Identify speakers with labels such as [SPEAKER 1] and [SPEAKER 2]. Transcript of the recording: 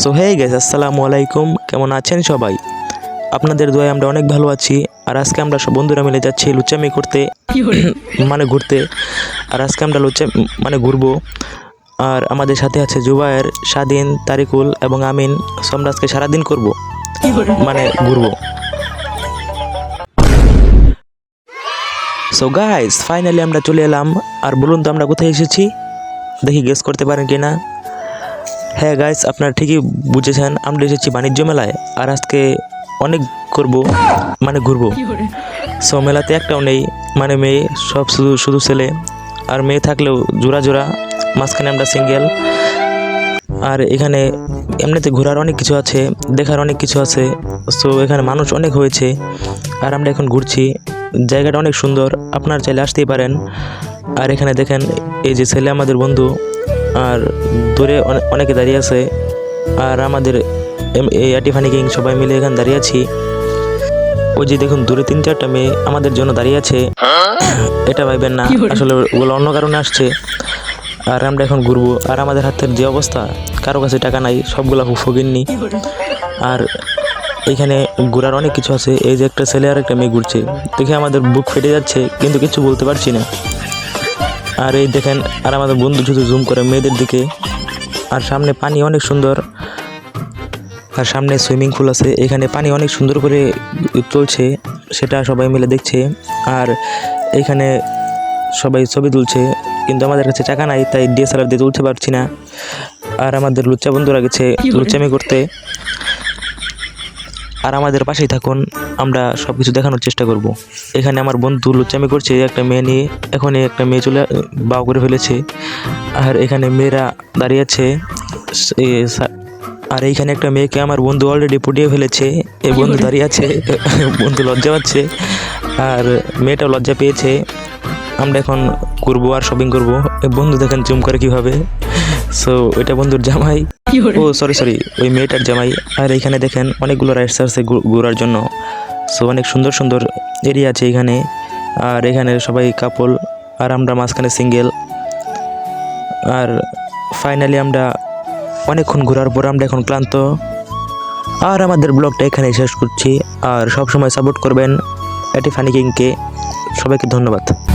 [SPEAKER 1] So hey গেছে আসসালামু আলাইকুম। কেমন আছেন সবাই? আপনাদের দোয়ায় আমরা অনেক ভালো আছি। আর আজকে আমরা সব বন্ধুরা মিলে যাচ্ছি লুচামি করতে। মানে ঘুরতে। আর আজকে আমরা লুচা মানে ঘুরবো। আর আমাদের সাথে আছে জুবায়ের স্বাধীন তারিকুল এবং আমিন। সো আমরা আজকে সারাদিন করব। মানে ঘুরবো। সো গাইস ফাইনালি আমরা চলে এলাম। আর বলুন তো আমরা কোথায় এসেছি? দেখি গেস করতে পারেন কি না হ্যাঁ গাইস আপনারা ঠিকই বুঝেছেন আমরা এসেছি বাণিজ্য মেলায় আর আজকে অনেক করব মানে ঘুরবো। সো মেলাতে একটাও নেই মানে মেয়ে সব শুধু শুধু ছেলে। আর মেয়ে থাকলেও জোড়া জোড়া মাঝখানে আমরা সিঙ্গেল আর এখানে এমনিতে ঘোরার অনেক কিছু আছে দেখার অনেক কিছু আছে। সো এখানে মানুষ অনেক হয়েছে আর আমরা এখন ঘুরছি। জায়গাটা অনেক সুন্দর আপনার চাইলে আসতেই পারেন। আর এখানে দেখেন এই যে ছেলে আমাদের বন্ধু আর দূরে অনে- অনেকে দাঁড়িয়ে আছে। আর আমাদের এই আটিফানি কিং সবাই মিলে এখানে দাঁড়িয়ে আছি। ওই যে দেখুন দূরে তিন চারটা মেয়ে আমাদের জন্য দাঁড়িয়ে আছে। এটা ভাইবেন না আসলে ওগুলো অন্য কারণে আসছে। আর আমরা এখন ঘুরবো। আর আমাদের হাতের যে অবস্থা কারও কাছে টাকা নাই সবগুলা ফকিননি। আর এখানে ঘোরার অনেক কিছু আছে। এই যে একটা ছেলে আর একটা মেয়ে ঘুরছে। দেখে আমাদের বুক ফেটে যাচ্ছে কিন্তু কিছু বলতে পারছি না। আর এই দেখেন আর আমাদের বন্ধু শুধু জুম করে মেয়েদের দিকে। আর সামনে পানি অনেক সুন্দর। আর সামনে সুইমিং পুল আছে। এখানে পানি অনেক সুন্দর করে চলছে সেটা সবাই মিলে দেখছে। আর এখানে সবাই ছবি তুলছে। কিন্তু আমাদের কাছে টাকা নাই তাই ডিএসএলআর দিয়ে তুলতে পারছি না। আর আমাদের লুচ্চা বন্ধুরা গেছে লুচ্চামি করতে। আর আমাদের পাশেই থাকুন আমরা সব কিছু দেখানোর চেষ্টা করব। এখানে আমার বন্ধু লুচ্চামি করছে একটা মেয়ে নিয়ে এখনই একটা মেয়ে চলে বাউ করে ফেলেছে। আর এখানে মেয়েরা দাঁড়িয়ে আছে আর এইখানে একটা মেয়েকে আমার বন্ধু অলরেডি পটিয়ে ফেলেছে এই বন্ধু দাঁড়িয়ে আছে বন্ধু লজ্জা পাচ্ছে আর মেয়েটাও লজ্জা পেয়েছে। আমরা এখন করব আর শপিং করব। এই বন্ধু দেখেন জুম করে কীভাবে। সো ওইটা বন্ধুর জামাই। ও সরি সরি ওই মেয়েটার জামাই। আর এইখানে দেখেন অনেকগুলো রাইডস আছে ঘোরার জন্য। সো অনেক সুন্দর সুন্দর এরিয়া আছে এখানে। আর এখানে সবাই কাপল আর আমরা মাঝখানে সিঙ্গেল আর ফাইনালি আমরা অনেকক্ষণ ঘোরার পর আমরা এখন ক্লান্ত। আর আমাদের ব্লগটা এখানে শেষ করছি। আর সব সময় সাপোর্ট করবেন এটি ফানি কিংকে। সবাইকে ধন্যবাদ।